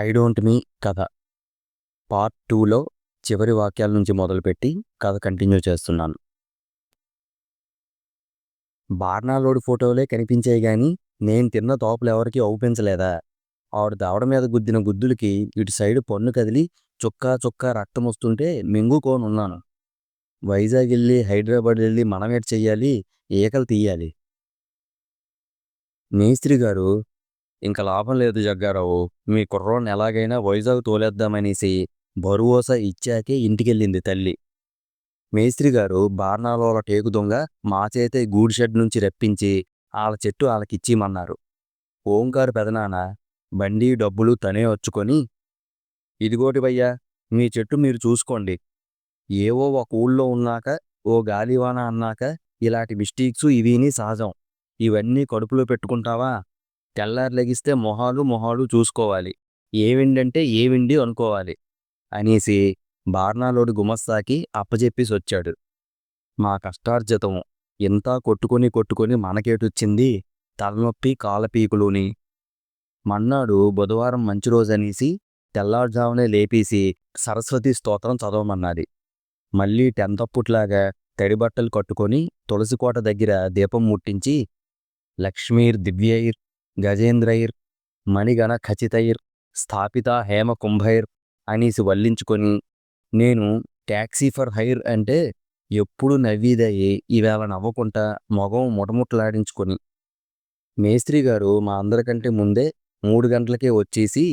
I don't మీ కథ. Part టూలో చివరి వాక్యాల నుంచి మొదలుపెట్టి కథ కంటిన్యూ చేస్తున్నాను. బార్నాలోడి ఫోటోలే కనిపించాయి కానీ నేను తిన్న తోపలు ఎవరికీ ఔపించలేదా? ఆవిడ దవడ మీద గుద్దిన గుద్దులకి ఇటు సైడు పన్ను కదిలి చుక్కా చుక్కా రక్తం వస్తుంటే మింగుకోనున్నాను వైజాగ్ వెళ్ళి హైదరాబాద్ వెళ్ళి మనమేటి చెయ్యాలి? ఈకలు తీయాలి. మేస్త్రి గారు ఇంకా లాభం లేదు జగ్గారావు. మీ కుర్రోడ్ని ఎలాగైనా వైజాగ్ తోలేద్దామనేసి బరువోస ఇచ్చాకే ఇంటికెళ్ళింది తల్లి. మేస్త్రి గారు బార్నాలోల టేకు దొంగ మా చేతే షెడ్ నుంచి రప్పించి ఆళ్ళ చెట్టు ఆళ్ళకిచ్చిమన్నారు ఓంకారు పెదనాన్న బండి డబ్బులు తనే వచ్చుకొని ఇదిగోటి భయ్యా మీ చెట్టు మీరు చూసుకోండి. ఏవో ఒక ఊళ్ళో ఉన్నాక ఓ గాలివాన అన్నాక ఇలాంటి మిస్టేక్స్ ఇవిని సహజం. ఇవన్నీ కడుపులో పెట్టుకుంటావా? తెల్లారి లెగిస్తే మొహాలు మొహాలు చూసుకోవాలి. ఏవిండంటే ఏవిండి అనుకోవాలి. అనేసి బార్నాలోడు గుమస్తాకి అప్పజెప్పేసి వచ్చాడు మా కష్టార్జితం ఇంతా కొట్టుకొని కొట్టుకొని మనకేటొచ్చింది? తలనొప్పి కాలపీకులుని. మన్నాడు బుధవారం మంచి రోజనేసి తెల్లారుజామునే లేపేసి సరస్వతి స్తోత్రం చదవమన్నది. మళ్ళీ టెంతప్పుట్లాగా తడి బట్టలు కట్టుకొని తులసికోట దగ్గర దీపం ముట్టించి లక్ష్మీర్ దివ్యైర్ గజేంద్రైర్ మణిగణ ఖచితైర్ స్థాపిత హేమ కుంభైర్ అనేసి వల్లించుకొని నేను ట్యాక్సీ ఫర్ హైర్ అంటే ఎప్పుడు నవ్వీదయ్యి ఈవేళ నవ్వకుండా మొగం ముటముట్లాడించుకొని మేస్త్రి గారు మా అందరికంటే ముందే మూడు గంటలకే వచ్చేసి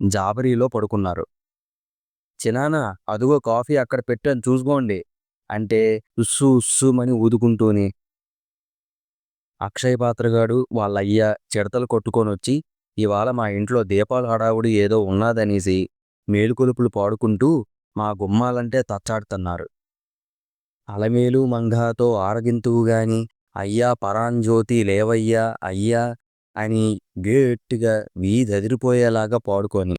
జాబరీలో పడుకున్నారు. చినానా అదుగో కాఫీ అక్కడ పెట్టాను చూసుకోండి అంటే ఉస్సు ఉస్సుమని ఊదుకుంటూని అక్షయ్ పాత్రగాడు వాళ్ళ అయ్య చిడతలు కొట్టుకొని వచ్చి ఇవాళ మా ఇంట్లో దీపాల హడావుడి ఏదో ఉన్నాదనేసి మేలుకొలుపులు పాడుకుంటూ మా గుమ్మాలంటే తచ్చాడుతున్నారు. అలమేలు మంగాతో ఆరగింతువు గాని అయ్యా పరాంజ్యోతి లేవయ్యా అయ్యా అని గేట్టుగా వీధదిరిపోయేలాగా పాడుకొని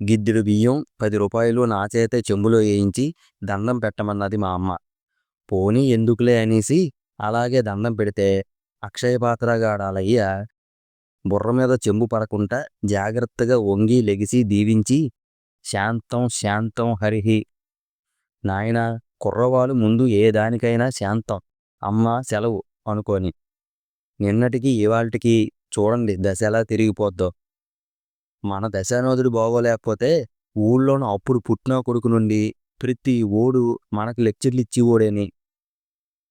గిద్దెడు బియ్యం పది రూపాయలు నా చేతే చెంబులో వేయించి దండం పెట్టమన్నది మా అమ్మ. పోనీ ఎందుకులే అనేసి అలాగే దండం పెడితే అక్షయపాత్రగాడాలయ్య బుర్ర మీద చెంబు పడకుండా జాగ్రత్తగా వంగి లెగిసి దీవించి శాంతం శాంతం హరిహి నాయన కుర్రవాళ్ళు ముందు ఏ దానికైనా శాంతం. అమ్మ సెలవు అనుకొని. నిన్నటికి ఇవాళటికి చూడండి దశ ఎలా తిరిగిపోద్దో. మన దశానోదుడు బాగోలేకపోతే ఊళ్ళోనూ అప్పుడు పుట్టిన కొడుకు నుండి ప్రతి ఓడు మనకు లెక్చర్లు ఇచ్చి ఓడేని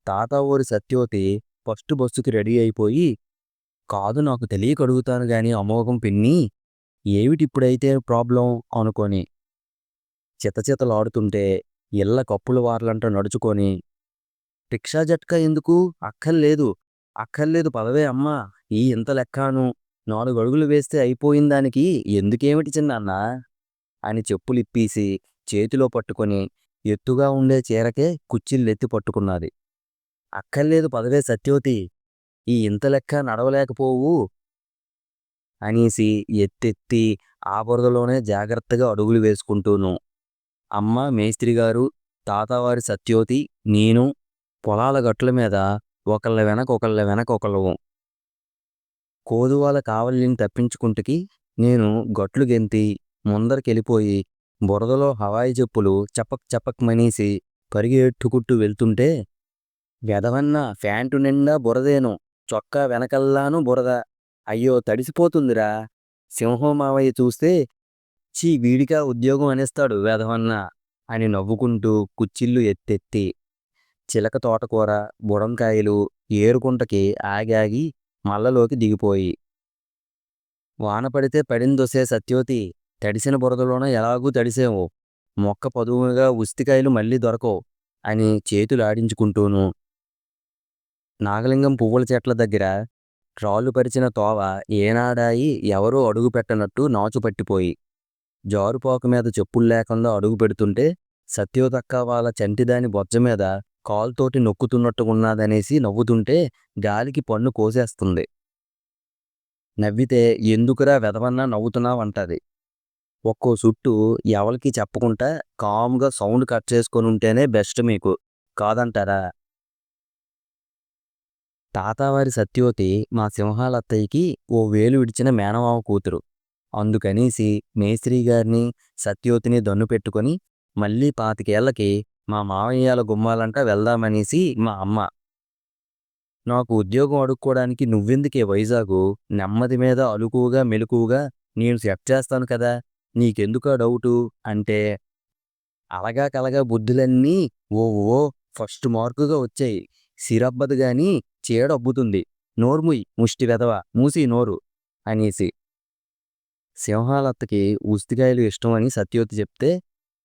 తాత ఊరి సత్యవతి ఫస్ట్ బస్సుకి రెడీ అయిపోయి కాదు నాకు తెలియక అడుగుతాను గాని అమోఘం పిన్ని ఏమిటిప్పుడైతే ప్రాబ్లం? అనుకొని చితచితలాడుతుంటే ఇళ్ళ కప్పుల వార్లంట నడుచుకొని రిక్షా జట్కా ఎందుకు? అక్కర్లేదు అక్కర్లేదు పదవే అమ్మా ఈ ఇంత లెక్కాను నాలుగు అడుగులు వేస్తే అయిపోయిన దానికి ఎందుకేమిటి చిన్నాన్న? అని చెప్పులిప్పేసి చేతిలో పట్టుకొని ఎత్తుగా ఉండే చీరకే కుచ్చిళ్ళెత్తి పట్టుకున్నది. అక్కర్లేదు పదవే సత్యవతి. ఈ ఇంత లెక్క నడవలేకపోవు. అనేసి ఎత్తెత్తి ఆ బురదలోనే జాగ్రత్తగా అడుగులు వేసుకుంటూను. అమ్మ మేస్త్రి గారు తాతవారి సత్యవతి నేను పొలాల గట్ల మీద ఒకళ్ళ వెనక ఒకళ్ళ వెనక ఒకళ్ళము. కోదువాల కావలిని తప్పించుకుంటుకి నేను గట్లు గెంతి ముందరకెళ్ళిపోయి బురదలో హవాయి చెప్పులు చపక్ చపక్ మనేసి పరిగెట్టుకుంటూ వెళ్తుంటే వెదవన్న ఫ్యాంటు నిండా బురదేను చొక్కా వెనకల్లాను బురద. అయ్యో తడిసిపోతుందిరా. సింహం మావయ్య చూస్తే చీ వీడికా ఉద్యోగం అనేస్తాడు వేదవన్న అని నవ్వుకుంటూ కుచ్చిళ్ళు ఎత్తెత్తి. చిలక తోటకూర బుడంకాయలు ఏరుకుంటకి ఆగాగి మల్లలోకి దిగిపోయి. వాన పడితే పడిందొసే సత్యోతి తడిసిన బురదలోన ఎలాగూ తడిసేవు. మొక్క పదువుగా ఉస్తికాయలు మళ్ళీ దొరకవు అని చేతులాడించుకుంటూను నాగలింగం పువ్వుల చెట్ల దగ్గర ట్రాళ్ళు పరిచిన తోవ ఏనాడాయి ఎవరూ అడుగు పెట్టనట్టు నాచు పట్టిపోయి. జారుపాకు మీద చెప్పులు లేకుండా అడుగు పెడుతుంటే సత్యోతక్క వాళ్ళ చంటిదాని బొజ్జ మీద కాలుతోటి నొక్కుతున్నట్టుగున్నాదనేసి నవ్వుతుంటే గాలికి పన్ను కోసేస్తుంది. నవ్వితే ఎందుకురా వెదవన్నా నవ్వుతున్నావంటది. ఒక్కో చుట్టూ ఎవరికి చెప్పకుండా కామ్గా సౌండ్ కట్ చేసుకొని ఉంటేనే బెస్ట్ మీకు. కాదంటారా? తాతావారి సత్యవతి మా సింహాలత్తయ్యకి ఓ వేలు విడిచిన మేనమావ కూతురు. అందుకనేసి మేస్త్రి గారిని సత్యవతిని దన్ను పెట్టుకొని మళ్ళీ పాతికేళ్ళకి మా మావయ్యాల గుమ్మాలంట వెళ్దామనేసి మా అమ్మ. నాకు ఉద్యోగం అడుక్కోవడానికి నువ్వెందుకే వైజాగు? నెమ్మది మీద అలుకువగా మెలకువగా నేను సెట్ చేస్తాను కదా నీకెందుకా డౌటు? అంటే అలగా కలగా బుద్ధులన్నీ ఓ ఓ ఫస్ట్ మార్కుగా వచ్చాయి. సిరబ్బదు గాని చీడబ్బుతుంది. నోర్ముయ్ ముష్టి వెదవ మూసి నోరు అనేసి. సింహాలత్తకి ఉస్తికాయలు ఇష్టమని సత్యవతి చెప్తే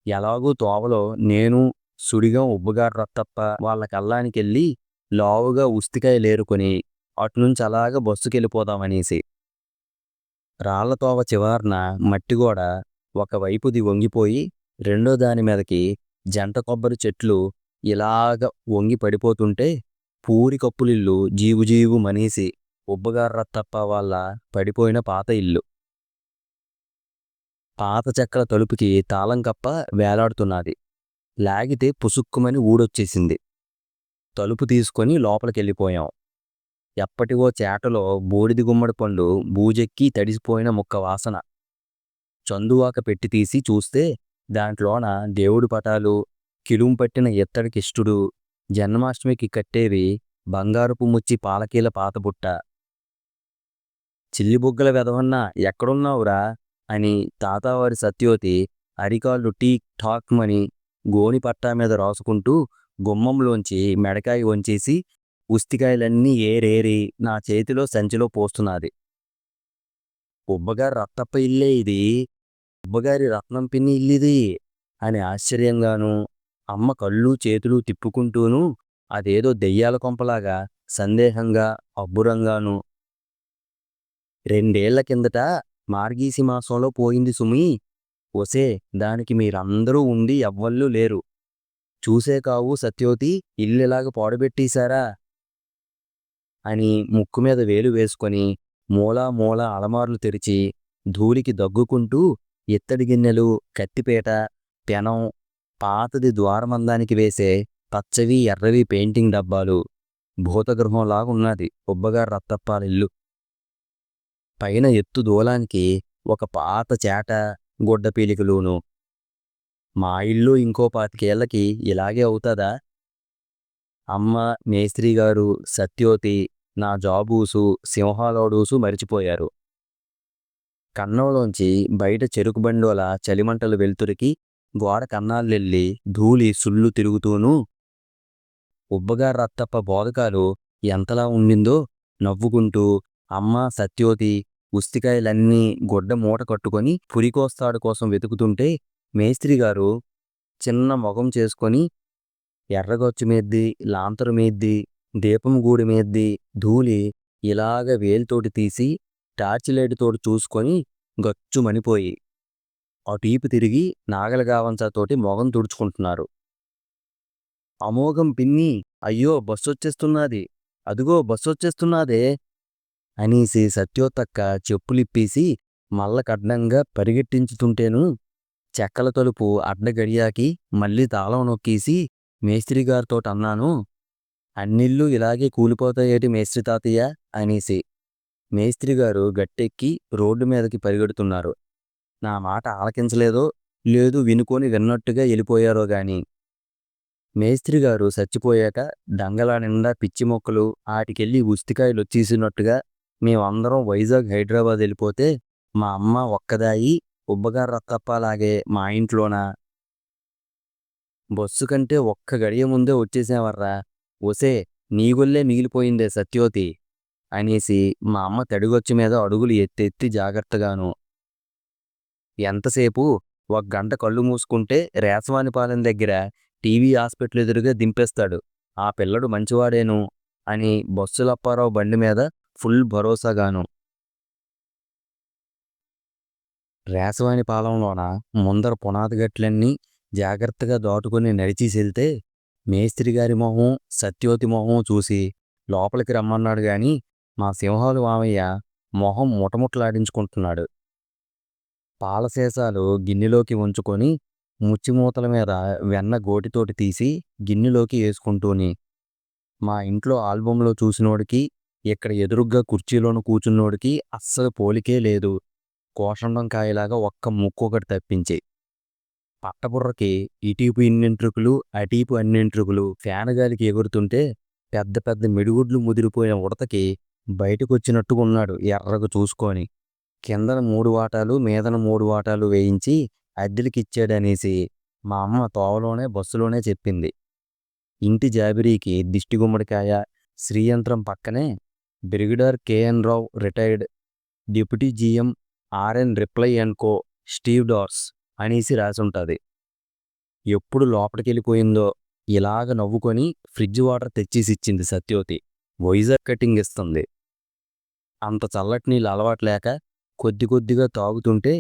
ఎలాగూ తోవలో నేను సుడిగా ఉబ్బుగారు రత్తప్ప వాళ్ళ కల్లానికెళ్ళి లావుగా ఉస్తికాయలేరుకొని అటునుంచి అలాగ బస్సుకెళ్ళిపోదామనేసి రాళ్ళతోవ చివార్న మట్టిగోడ ఒకవైపుది వంగిపోయి రెండో దాని మీదకి జంట కొబ్బరి చెట్లు ఇలాగ వంగి పడిపోతుంటే పూరి కప్పులిల్లు జీవు జీవు మనేసి ఉబ్బగారు తప్ప వాళ్ళ పడిపోయిన పాత ఇల్లు. పాత చెక్కల తలుపుకి తాళం కప్ప వేలాడుతున్నది. లాగితే పుసుక్కుమని ఊడొచ్చేసింది. తలుపు తీసుకొని లోపలికెళ్ళిపోయాం. ఎప్పటివో చేటలో బూడిది గుమ్మడి పండు బూజెక్కి తడిసిపోయిన ముక్క వాసన. చందువాక పెట్టి తీసి చూస్తే దాంట్లోన దేవుడి పటాలు కిలుం పట్టిన ఎత్తడికిష్టుడు జన్మాష్టమికి కట్టేవి బంగారపు ముచ్చి పాలకీల పాతబుట్ట చిల్లిబుగ్గల వెదవన్న ఎక్కడున్నావురా అని తాతావారి సత్యోతి అరికాళ్ళు టీ ఠాక్మని గోని పట్టా మీద రాసుకుంటూ గుమ్మంలోంచి మెడకాయ వంచేసి ఉస్తికాయలన్నీ ఏరేరి నా చేతిలో సంచిలో పోస్తున్నది. ఉబ్బగారి రత్తప్ప ఇల్లే ఇది. ఉబ్బగారి రత్నం పిన్ని ఇల్లిది అని ఆశ్చర్యంగాను అమ్మ కళ్ళు చేతులు తిప్పుకుంటూను అదేదో దెయ్యాల కొంపలాగా సందేహంగా అబ్బురంగాను. రెండేళ్ళ కిందట మార్గీసి మాసంలో పోయింది సుమి. ఒసే దానికి మీరందరూ ఉండి ఎవ్వళ్ళు లేరు. చూసే కావు సత్యోతి ఇల్లెలాగ పాడుబెట్టేశారా? అని ముక్కు మీద వేలు వేసుకొని మూలా మూల అలమార్లు తెరిచి ధూళికి దగ్గుకుంటూ ఇత్తడి గిన్నెలు కత్తిపేట పెనం పాతది ద్వారమందానికి వేసే పచ్చవి ఎర్రవి పెయింటింగ్ డబ్బాలు భూతగృహంలాగున్నది ఉబ్బగారు రత్తప్పాల ఇల్లు పైన ఎత్తు దూలానికి ఒక పాత చేట గుడ్డ పీలికలును. మా ఇల్లు ఇంకో పాతికేళ్ళకి ఇలాగే అవుతుందా? అమ్మ మేస్త్రి గారు సత్యోతి నా జాబూసు సింహాలోడూసు మరిచిపోయారు. కన్నంలోంచి బయట చెరుకు బండోల చలిమంటలు వెలుతురికి గోడ కన్నాళ్ళెళ్ళి ధూళి సుళ్ళు తిరుగుతూనూ ఉబ్బగా రత్తప్ప బోధకాలు ఎంతలా ఉండిందో నవ్వుకుంటూ అమ్మ సత్యోతి ఉస్తికాయలన్నీ గుడ్డ మూట కట్టుకొని పురికోస్తాడు కోసం వెతుకుతుంటే మేస్త్రి గారు చిన్న మొగం చేసుకొని ఎర్రగొచ్చు మీద్ది లాంతరు మీద్ది దీపం గూడి మీద్ది ధూళి ఇలాగ వేలుతోటి తీసి టార్చ్ లైట్తోటి చూసుకొని గచ్చుమనిపోయి అటీపు తిరిగి నాగలగావంచతోటి మొగం తుడుచుకుంటున్నారు. అమోఘం పిన్ని అయ్యో బస్సొచ్చేస్తున్నది. అదుగో బస్సొచ్చేస్తున్నాదే అనేసి సత్యోతక్క చెప్పులిప్పేసి మల్ల కడ్నంగా పరిగెట్టించుతుంటేను చెక్కల తలుపు అడ్డగడియాకి మళ్ళీ తాళం నొక్కేసి మేస్త్రి గారితోటి అన్నాను అన్నిళ్ళు ఇలాగే కూలిపోతాయేటి మేస్త్రి తాతయ్య అనేసి మేస్త్రిగారు గట్టెక్కి రోడ్డు మీదకి పరిగెడుతున్నారు. నా మాట ఆలకించలేదో. లేదు వినుకొని విన్నట్టుగా వెళ్ళిపోయారో గాని. మేస్త్రి గారు చచ్చిపోయాక దంగల నిండా పిచ్చి మొక్కలు ఆటికెళ్ళి ఉస్తికాయలు వచ్చేసినట్టుగా మేమందరం వైజాగ్ హైదరాబాద్ వెళ్ళిపోతే మా అమ్మ ఒక్కదాయి ఉబ్బగారు రత్తప్పలాగే మా ఇంట్లోన. బస్సు కంటే ఒక్క గడియ ముందే వచ్చేసేవర్రా. ఒసే నీగొల్లే మిగిలిపోయిందే సత్యోతి అనేసి మా అమ్మ తడిగొచ్చు మీద అడుగులు ఎత్తెత్తి జాగ్రత్తగాను ఎంతసేపు ఒక గంట కళ్ళు మూసుకుంటే రేసవానిపాలెం దగ్గర టీవీ హాస్పిటల్ ఎదురుగా దింపేస్తాడు. ఆ పిల్లడు మంచివాడేను అని బస్సులప్పారావు బండి మీద ఫుల్ భరోసాగాను రేసవానిపాలెంలోన ముందర పునాదిగట్లన్నీ జాగ్రత్తగా దాటుకుని నడిచేసెళ్తే మేస్త్రి గారి మొహం సత్యోతి మొహం చూసి లోపలికి రమ్మన్నాడు గాని మా సింహాలు మామయ్య మొహం ముటముట్లాడించుకుంటున్నాడు. పాలసీసాలు గిన్నెలోకి ఉంచుకొని ముచ్చిమూతల మీద వెన్న గోటితోటి తీసి గిన్నెలోకి వేసుకుంటూని మా ఇంట్లో ఆల్బంలో చూసినోడికి ఇక్కడ ఎదురుగ్గా కుర్చీలోను కూచున్నోడికి అస్సలు పోలికే లేదు. కోషండం కాయలాగా ఒక్క ముక్కు ఒకటి తప్పించి. పట్టబుర్రకి ఇటీపు ఇన్నెంట్రుకులు అటీపు అన్నెంట్రుకులు ఫ్యాన్ గాలికి ఎగురుతుంటే పెద్ద పెద్ద మిడిగుడ్లు ముదిరిపోయిన ఉడతకి బయటకొచ్చినట్టుగా ఉన్నాడు ఎర్రగా చూసుకొని. కిందన మూడు వాటాలు మీదన మూడు వాటాలు వేయించి అద్దెలకిచ్చాడనేసి మా అమ్మ తోవలోనే బస్సులోనే చెప్పింది. ఇంటి జాబిరీకి దిష్టి గుమ్మడికాయ శ్రీయంత్రం పక్కనే brigadier KN Rao retired deputy GM RN reply and co. Stevedores అనేసి రాసుంటుంది. ఎప్పుడు లోపలికెళ్ళిపోయిందో ఇలాగ నవ్వుకొని ఫ్రిడ్జ్ వాటర్ తెచ్చేసి ఇచ్చింది సత్యోతి. వైజాగ్ కటింగ్ ఇస్తుంది. అంత చల్లటి నీళ్ళు అలవాటు లేక కొద్ది కొద్దిగా తాగుతుంటే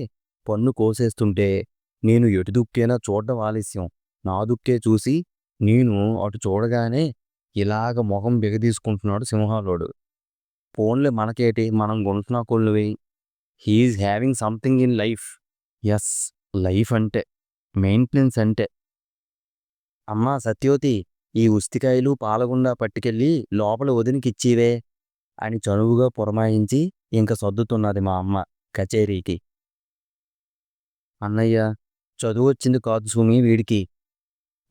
పన్ను కోసేస్తుంటే నేను ఎటు దుక్కేనా చూడడం ఆలస్యం. నా దుక్కే చూసి నేను అటు చూడగానే ఇలాగ మొహం బిగదీసుకుంటున్నాడు సింహాలోడు. ఫోన్లే మనకేటి? మనం గుంటున్నా కొల్లువి he is having something in life. Yes life అంటే మెయింటెనెన్స్ అంటే. అమ్మా సత్యోతి ఈ ఉస్తికాయలు పాలగుండా పట్టుకెళ్ళి లోపల వదినికిచ్చీవే అని చనువుగా పురమాయించి ఇంక సర్దుతున్నది మా అమ్మ కచేరీకి. అన్నయ్య చదువు వచ్చింది కాదు సుమి వీడికి.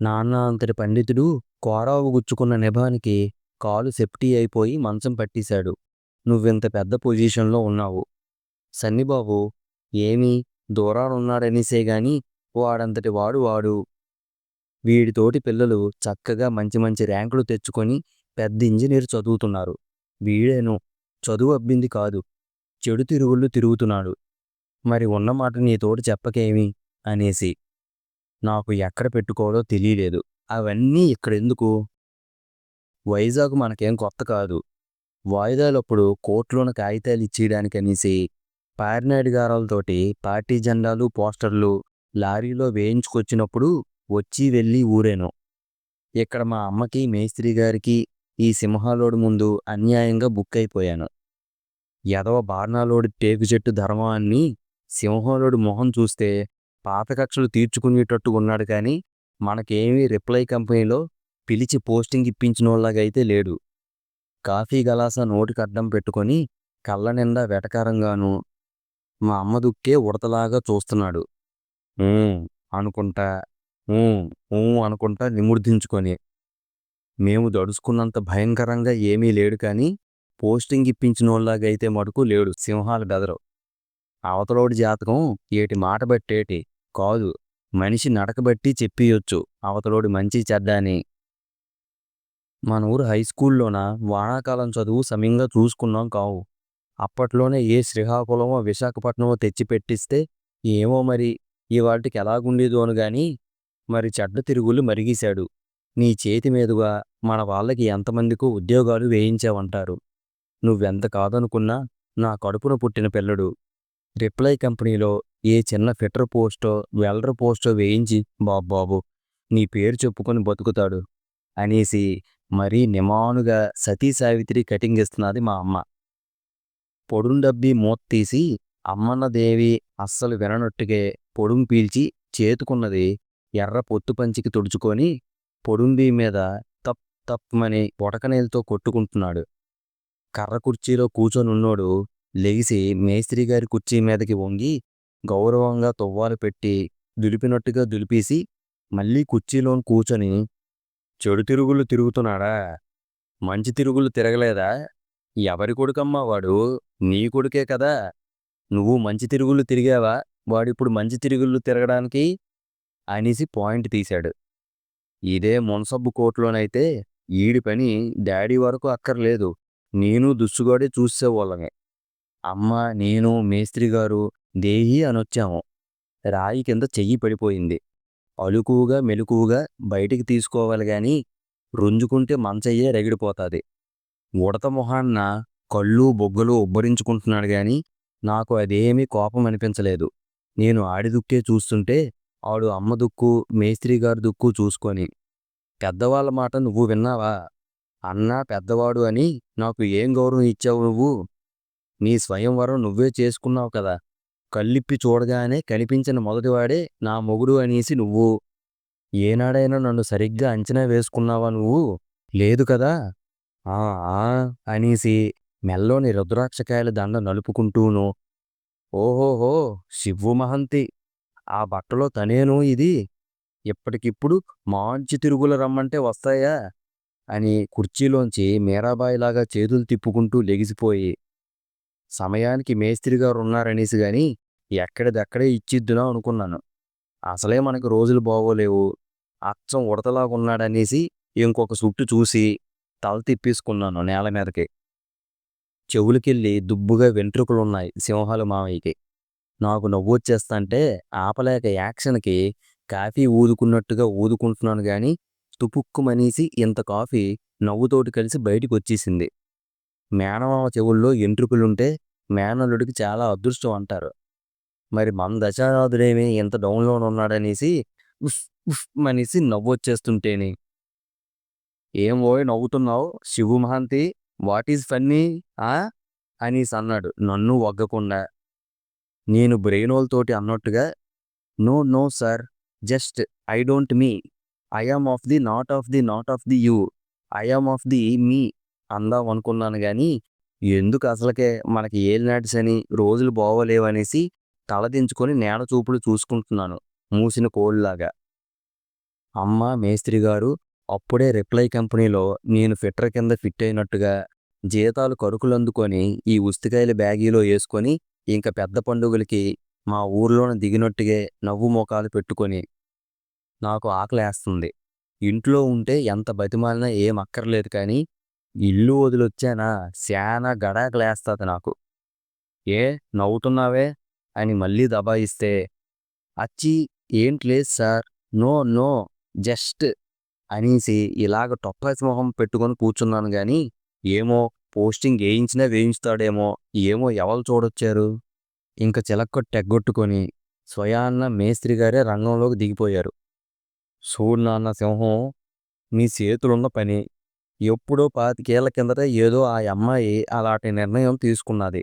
నాన్న అంతటి పండితుడు కోరావు గుచ్చుకున్న నిభానికి కాలు సెప్టీ అయిపోయి మంచం పట్టేశాడు. నువ్వింత పెద్ద పొజిషన్లో ఉన్నావు. సన్నిబాబు ఏమీ దూరాలున్నాడనేసే గాని వాడంతటి వాడు వాడు. వీడితోటి పిల్లలు చక్కగా మంచి మంచి ర్యాంకులు తెచ్చుకొని పెద్ద ఇంజనీర్ చదువుతున్నారు. వీడేను చదువు అబ్బింది కాదు. చెడు తిరుగుళ్ళు తిరుగుతున్నాడు. మరి ఉన్నమాట నీతోటి చెప్పకేమి? అనేసి. నాకు ఎక్కడ పెట్టుకోవాలో తెలియలేదు. అవన్నీ ఇక్కడెందుకు? వైజాగ్ మనకేం కొత్త కాదు. వాయిదాలప్పుడు కోర్టులోని కాగితాలు ఇచ్చేయడానికి అనేసి పారినాయుడు గారాలతోటి పార్టీ జెండాలు పోస్టర్లు లారీలో వేయించుకొచ్చినప్పుడు వచ్చి వెళ్ళి ఊరేను. ఇక్కడ మా అమ్మకి మేస్త్రి గారికి ఈ సింహాలోడు ముందు అన్యాయంగా బుక్ అయిపోయాను. ఎదవ బార్నాలోడి టేకు చెట్టు ధర్మాన్ని సింహంలోడి మొహం చూస్తే పాత కక్షలు తీర్చుకునేటట్టు ఉన్నాడు కానీ మనకేమీ రిప్లై కంపెనీలో పిలిచి పోస్టింగ్ ఇప్పించినోళ్ళగైతే లేడు. కాఫీ గలాస నోటికి అడ్డం పెట్టుకొని కళ్ళ నిండా వెటకారంగాను మా అమ్మ దుక్కే ఉడతలాగా చూస్తున్నాడు. అనుకుంటా "ఊ, అనుకుంటా నిముర్దించుకొని మేము దడుచుకున్నంత భయంకరంగా ఏమీ లేడు కానీ పోస్టింగ్ ఇప్పించినోళ్ళగైతే మటుకు లేడు. సింహాలు బెదరు. అవతలోడి జాతకం ఏటి మాట బట్టేటి? కాదు. మనిషి నడకబట్టి చెప్పియొచ్చు. అవతలోడి మంచి చెడ్డ అని మన ఊరు హై స్కూల్లోన? వానాకాలం చదువు సమయంగా చూసుకున్నాం కావు. అప్పట్లోనే ఏ శ్రీకాకుళమో విశాఖపట్నమో తెచ్చి పెట్టిస్తే ఏమో మరి? ఇవాటికి ఎలాగుండేదోను గాని మరి చెడ్డ తిరుగులు మరిగేశాడు. నీ చేతి మీదుగా మన వాళ్ళకి ఎంతమందికో ఉద్యోగాలు వేయించావంటారు. నువ్వెంత కాదనుకున్నా నా కడుపున పుట్టిన పిల్లడు. రిప్లై కంపెనీలో ఏ చిన్న ఫిటర్ పోస్టో వెల్డర్ పోస్టో వేయించి బాబాబు నీ పేరు చెప్పుకొని బతుకుతాడు అనేసి మరీ నిమానుగా సతీ సావిత్రి కటింగ్ ఇస్తున్నది మా అమ్మ. పొడుండబ్బి మూత తీసి అమ్మన్నదేవి అస్సలు విననొట్టుగే పొడుం పీల్చి చేతుకున్నది ఎర్ర పొత్తు పంచికి తుడుచుకొని పొడుంబి మీద తప్ తప్పమని పొటకనేలతో కొట్టుకుంటున్నాడు. కర్ర కుర్చీలో కూచొనున్నోడు లెగిసి మేస్త్రి గారి కుర్చీ మీదకి వంగి గౌరవంగా తువ్వాలు పెట్టి దులిపినట్టుగా దులిపేసి మళ్ళీ కుర్చీలోని కూచొని చెడు తిరుగులు తిరుగుతున్నాడా? మంచి తిరుగులు తిరగలేదా? ఎవరి కొడుకమ్మా వాడు? నీ కొడుకే కదా? నువ్వు మంచి తిరుగులు తిరిగావా? వాడిప్పుడు మంచి తిరుగులు తిరగడానికి అనేసి పాయింట్ తీశాడు. ఇదే మున్సబ్బు కోర్టులోనైతే ఈడి పని డాడీ వరకు అక్కర్లేదు. నేను దుస్సుగాడే చూసేవాళ్ళమే. అమ్మ నేను మేస్త్రి గారు దేహి అనొచ్చాము. రాయి కింద చెయ్యి పడిపోయింది. అలుకువగా మెలకువగా బయటికి తీసుకోవాలి గాని రుంజుకుంటే మంచయ్యే రగిడిపోతాది. ఉడత మొహాన్న కళ్ళు బొగ్గలు ఉబ్బరించుకుంటున్నాడు గాని నాకు అదేమీ కోపం అనిపించలేదు నేను ఆడిదుక్కే చూస్తుంటే ఆడు అమ్మ దుక్కు మేస్త్రి గారి దుక్కు చూసుకొని పెద్దవాళ్ళ మాట నువ్వు విన్నావా? అన్నా పెద్దవాడు అని నాకు ఏం గౌరవం ఇచ్చావు నువ్వు? నీ స్వయంవరం నువ్వే చేసుకున్నావు కదా? కళ్ళిప్పి చూడగానే కనిపించిన మొదటివాడే నా మొగుడు అనేసి నువ్వు. ఏనాడైనా నన్ను సరిగ్గా అంచనా వేసుకున్నావా నువ్వు? లేదు కదా? ఆ ఆ అనేసి మెల్లోని రుద్రాక్షకాయల దండ నలుపుకుంటూను. ఓహోహో శివు మహంతి. ఆ బట్టలో తనేను ఇది ఇప్పటికిప్పుడు మాంచి తిరుగులు రమ్మంటే వస్తాయా? అని కుర్చీలోంచి మీరాబాయిలాగా చేతులు తిప్పుకుంటూ లెగిసిపోయి సమయానికి మేస్త్రి గారు ఉన్నారనేసి గాని ఎక్కడిదక్కడే ఇచ్చిద్దునా అనుకున్నాను. అసలే మనకు రోజులు బాగోలేవు. అచ్చం ఉడతలాగున్నాడనేసి ఇంకొక సుట్టు చూసి తల తిప్పేసుకున్నాను నేల మీదకి. చెవులకెళ్ళి దుబ్బుగా వెంట్రుకలున్నాయి సింహాలు మావయ్యకి. నాకు నవ్వొచ్చేస్తంటే ఆపలేక యాక్షన్కి కాఫీ ఊదుకున్నట్టుగా ఊదుకుంటున్నాను గాని తుపుక్కుమనేసి ఇంత కాఫీ నవ్వుతోటి కలిసి బయటికి వచ్చేసింది మేనమామ చెవుల్లో ఎంట్రుకులుంటే మేనల్లుడికి చాలా అదృష్టం అంటారు. మరి మన దశానాథుడేమి ఇంత డౌన్లో ఉన్నాడనేసి ఉఫ్ ఉఫ్ అనేసి నవ్వొచ్చేస్తుంటేని. ఏం ఓయ్ నవ్వుతున్నావు? Shivu Mahanti what is funny ఆ? అనేసి అన్నాడు నన్ను వగ్గకుండా. నేను బ్రెయినోల్తోటి అన్నట్టుగా no no sir just I don't me. I of the not of the not of the you. I of the me అందాం అనుకున్నాను కానీ ఎందుకు అసలుకే మనకి ఏలినాటిస్ అని రోజులు బాగోలేవనేసి తలదించుకొని నేల చూపులు చూసుకుంటున్నాను మూసిన కోళ్ళలాగా. అమ్మ మేస్త్రి గారు అప్పుడే రిప్లై కంపెనీలో నేను ఫిట్టర్ కింద ఫిట్ అయినట్టుగా జీతాలు కరుకులందుకొని ఈ ఉస్తికాయల బ్యాగీలో వేసుకొని ఇంకా పెద్ద పండుగలకి మా ఊర్లోన దిగినట్టుగే నవ్వు మోకాలు పెట్టుకొని నాకు ఆకలేస్తుంది. ఇంట్లో ఉంటే ఎంత బతిమాలినా ఏం అక్కర్లేదు కానీ ఇల్లు వదిలొచ్చానా? శానా గడాకలేస్తుంది నాకు. ఏ నవ్వుతున్నావే? అని మళ్ళీ దబాయిస్తే అచ్చి ఏంటి లేదు సార్. నో నో జస్ట్ అనేసి ఇలాగ టొప్పాసి మొహం పెట్టుకొని కూర్చున్నాను కానీ ఏమో పోస్టింగ్ వేయించినా వేయించుతాడేమో ఏమో ఎవరు చూడొచ్చారు? ఇంకా చిలక్క టెగ్గొట్టుకొని స్వయాన్న మేస్త్రి గారే రంగంలోకి దిగిపోయారు. చూడు నాన్న సింహం నీ చేతులున్న పని. ఎప్పుడో పాతికేళ్ళ కిందట ఏదో ఆ అమ్మాయి అలాంటి నిర్ణయం తీసుకున్నది.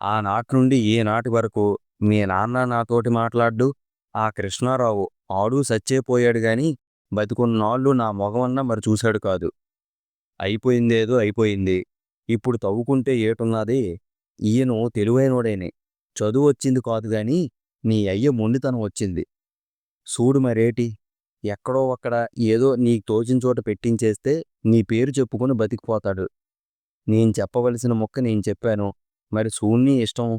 ఆనాటి నుండి ఈనాటి వరకు మీ నాన్న నాతోటి మాట్లాడు ఆ కృష్ణారావు ఆడు సచ్చేపోయాడు గాని బతికున్నాళ్ళు నా మొగమన్నా మరి చూశాడు కాదు. అయిపోయిందేదో అయిపోయింది. ఇప్పుడు తవ్వుకుంటే ఏటున్నది? ఈయను తెలివైనోడేనే. చదువు వచ్చింది కాదు గాని నీ అయ్య మొండితనం వచ్చింది. సూడు మరేటి? ఎక్కడో అక్కడ ఏదో నీకు తోచిన చోట పెట్టించేస్తే నీ పేరు చెప్పుకొని బతికిపోతాడు. నేను చెప్పవలసిన మొక్క నేను చెప్పాను. మరి సూణ్ణి ఇష్టం?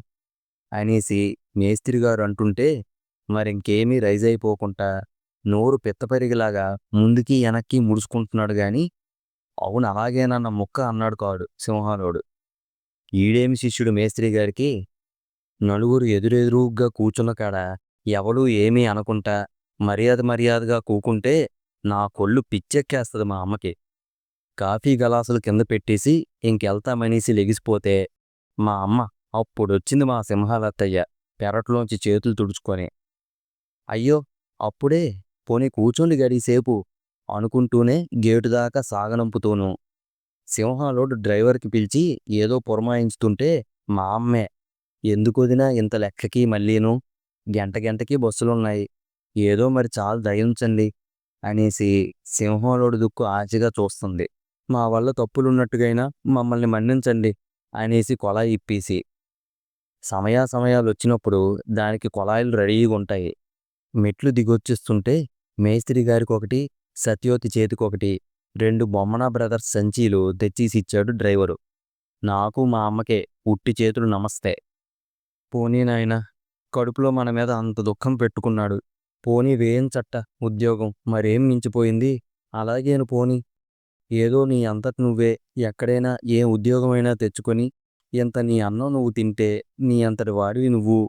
అనేసి మేస్త్రి గారు అంటుంటే మరింకేమీ రైజ్ అయిపోకుండా నోరు పిత్తపరిగిలాగా ముందుకి వెనక్కి ముడుచుకుంటున్నాడు గాని అవును. అలాగేనన్న ముక్క అన్నాడు కాడు సింహాలోడు ఈడేమి శిష్యుడు మేస్త్రి గారికి? నలుగురు ఎదురెదురుగ్గా కూర్చున్న కాడ ఎవడూ ఏమీ అనకుంటా మర్యాద మర్యాదగా కూకుంటే నా కొళ్ళు పిచ్చెక్కేస్తుంది మా అమ్మకి. కాఫీ గలాసులు కింద పెట్టేసి ఇంకెళ్తామనేసి లెగిసిపోతే మా అమ్మ అప్పుడొచ్చింది మా సింహాలత్తయ్య పెరట్లోంచి చేతులు తుడుచుకొని. అయ్యో! అప్పుడే పోనీ కూర్చోండి గడిసేపు అనుకుంటూనే గేటు దాకా సాగనంపుతూను. సింహాలోడు డ్రైవర్కి పిలిచి ఏదో పురమాయించుతుంటే మా అమ్మే ఎందుకొదినా ఇంత లెక్కకి మళ్ళీను? గంట గంటకి బస్సులున్నాయి. ఏదో మరి చాలా దయించండి అనేసి సింహంలోడు దుక్కు ఆశగా చూస్తుంది. మా వల్ల తప్పులున్నట్టుగైనా మమ్మల్ని మన్నించండి అనేసి కొలాయి ఇప్పేసి. సమయాసమయాలు వచ్చినప్పుడు దానికి కొలాయిలు రెడీగా ఉంటాయి మెట్లు దిగొచ్చిస్తుంటే మేస్త్రి గారికి ఒకటి సత్యోతి చేతికొకటి రెండు బొమ్మన బ్రదర్స్ సంచీలు తెచ్చిసిచ్చాడు డ్రైవరు. నాకు మా అమ్మకే ఉట్టి చేతులు నమస్తే. పోనీ నాయన కడుపులో మన మీద అంత దుఃఖం పెట్టుకున్నాడు. పోనీ వేయించట్ట ఉద్యోగం మరేం మించిపోయింది? అలాగేను పోనీ. ఏదో నీ అంతటి నువ్వే ఎక్కడైనా ఏ ఉద్యోగమైనా తెచ్చుకొని ఇంత నీ అన్నం నువ్వు తింటే నీ అంతటి వాడివి నువ్వు.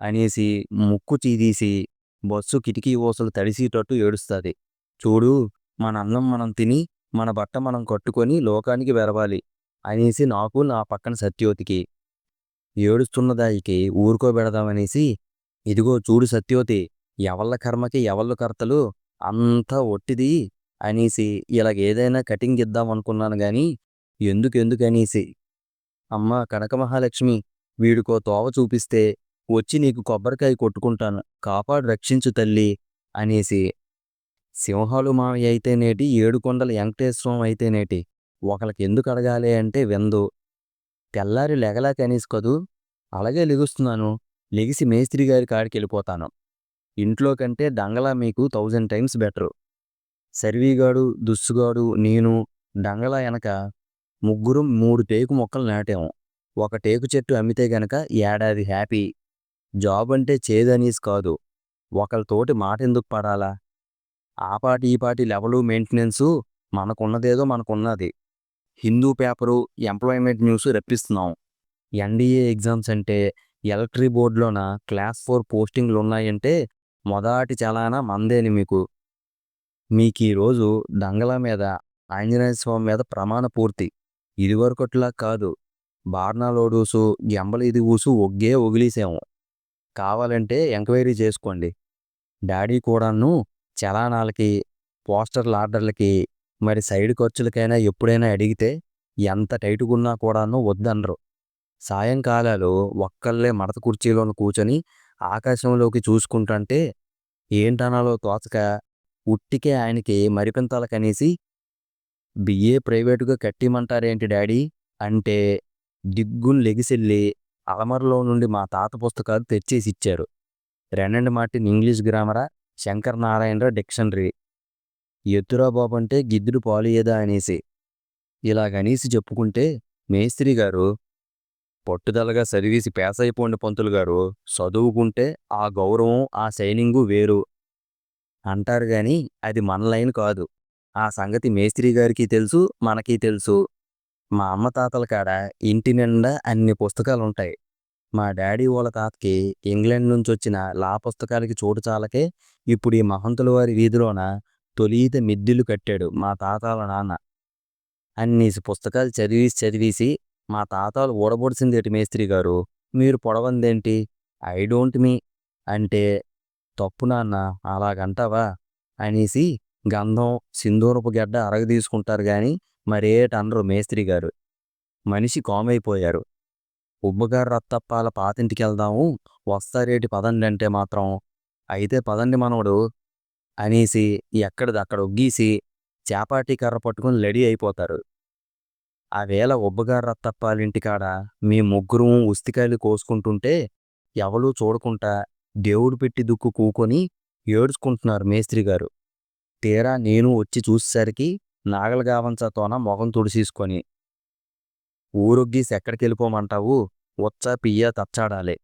అనేసి ముక్కు చీదీసి బస్సు కిటికీ ఓసలు తడిసేటట్టు ఏడుస్తుంది. చూడు మన అన్నం మనం తిని మన బట్ట మనం కట్టుకొని లోకానికి వెరవాలి అనేసి నాకు నా పక్కన సత్యోతికి ఏడుస్తున్నదాయికి ఊరుకోబెడదామనేసి ఇదిగో చూడు సత్యోతి ఎవళ్ళ కర్మకి ఎవళ్ళు కర్తలు అంతా ఒట్టిది అనేసి ఇలాగ ఏదైనా కటింగ్ ఇద్దాం అనుకున్నాను గాని ఎందుకెందుకు అనేసి. అమ్మ కనక మహాలక్ష్మి వీడికో తోవ చూపిస్తే వచ్చి నీకు కొబ్బరికాయ కొట్టుకుంటాను కాపాడు రక్షించు తల్లి అనేసి సింహాలు మావి అయితేనేటి ఏడుకొండల వెంకటేశ్వరం అయితేనేటి ఒకళ్ళకి ఎందుకు అడగాలి అంటే వెందు. తెల్లారి లెగలా కనీసుకోదు అలాగే లెగుస్తున్నాను. లెగిసి మేస్త్రి గారి కాడికి వెళ్ళిపోతాను ఇంట్లో కంటే డంగలా మీకు థౌజండ్ టైమ్స్ బెటరు. సర్వీగాడు దుస్సుగాడు నేను డంగలా వెనక ముగ్గురు మూడు టేకు మొక్కలు నాటాము. ఒక టేకు చెట్టు అమ్మితే గనక ఏడాది హ్యాపీ. జాబ్ అంటే చేదనీస్ కాదు. ఒకళ్ళతోటి మాట ఎందుకు పడాలా? ఆ పాటి ఈ పాటి లెవెలు మెయింటెనెన్సు మనకున్నదేదో మనకున్నది. హిందూ పేపరు ఎంప్లాయ్మెంట్ న్యూస్ రప్పిస్తున్నాం. ఎన్డీఏ ఎగ్జామ్స్ అంటే ఎలక్ట్రీ బోర్డులోన క్లాస్ ఫోర్ పోస్టింగ్లు ఉన్నాయంటే మొదటి చలానా మందేని మీకు. మీకు ఈరోజు దంగల మీద ఆంజనేయ స్వామి మీద ప్రమాణ పూర్తి. ఇదివరకట్లా కాదు. బార్నాలోడూసు గెంబలు ఊసు ఒగ్గే ఒగిలేసాము కావాలంటే ఎంక్వైరీ చేసుకోండి. డాడీ కూడాను చలానాలకి పోస్టర్ల ఆర్డర్లకి మరి సైడ్ ఖర్చులకైనా ఎప్పుడైనా అడిగితే ఎంత టైటుగున్నా కూడాను వద్దనరు. సాయంకాలాలు ఒక్కళ్ళే మడత కుర్చీలోను కూర్చొని ఆకాశంలోకి చూసుకుంటుంటే ఏంటనాలో తోచక ఉట్టికే ఆయనకి మరిపింతాల కనేసి బిఏ ప్రైవేటుగా కట్టిమంటారేంటి డాడీ? అంటే దిగ్గున్ లెగిసెళ్ళి అలమరలో నుండి మా తాత పుస్తకాలు తెచ్చేసి ఇచ్చారు. రెనండ్ మార్టిన్ ఇంగ్లీష్ గ్రామరా? శంకర్ నారాయణరావు డిక్షనరీ. ఎత్తురా బాబు అంటే గిద్దుడు పాలియేదా అనేసి. ఇలాగనేసి చెప్పుకుంటే మేస్త్రి గారు పట్టుదలగా చదివేసి పేసైపోండి పంతులు గారు చదువుకుంటే ఆ గౌరవం ఆ షైనింగు వేరు. అంటారు గాని అది మన లైన్ కాదు. ఆ సంగతి మేస్త్రి గారికి తెలుసు మనకి తెలుసు. మా అమ్మ తాతల కాడ ఇంటి నిండా అన్ని పుస్తకాలు ఉంటాయి మా డాడీ వాళ్ళ తాతకి ఇంగ్లాండ్ నుంచి వచ్చిన లా పుస్తకాలకి చోటు చాలకే ఇప్పుడు ఈ మహంతుల వారి వీధిలోన తొలిత మిద్దిలు కట్టాడు మా తాతాల నాన్న. అన్నేసి పుస్తకాలు చదివేసి చదివేసి మా తాతాలు ఊడబొడిసిందేటి మేస్త్రి గారు? మీరు పొడవందేంటి? ఐ డోంట్ మీ. అంటే తప్పు నాన్న అలాగంటావా? అనేసి గంధం సింధూరపు గడ్డ అరగ తీసుకుంటారు కానీ మరేటనరు మేస్త్రి గారు. మనిషి కామైపోయారు. ఉబ్బగారు రత్తప్పాల పాతింటికి వెళ్దాము వస్తారేటి పదండి అంటే మాత్రం అయితే పదండి మనవడు అనేసి ఎక్కడిది అక్కడ ఒగ్గీసి చేపాటి కర్ర పట్టుకుని రెడీ అయిపోతారు. ఆ వేళ ఉబ్బగారు రత్తప్పాలింటికాడ మీ ముగ్గురు ఉస్తికాయలు కోసుకుంటుంటే ఎవరూ చూడకుండా దేవుడు పెట్టి దుక్కు కూకొని ఏడ్చుకుంటున్నారు మేస్త్రి గారు తీరా నేను వచ్చి చూసేసరికి నాగలగావంచతోన మొగం తుడిసేసుకొని ఊరొగ్గీసి ఎక్కడికి వెళ్ళిపోమంటావు వచ్చా పియ్య తచ్చాడాలే.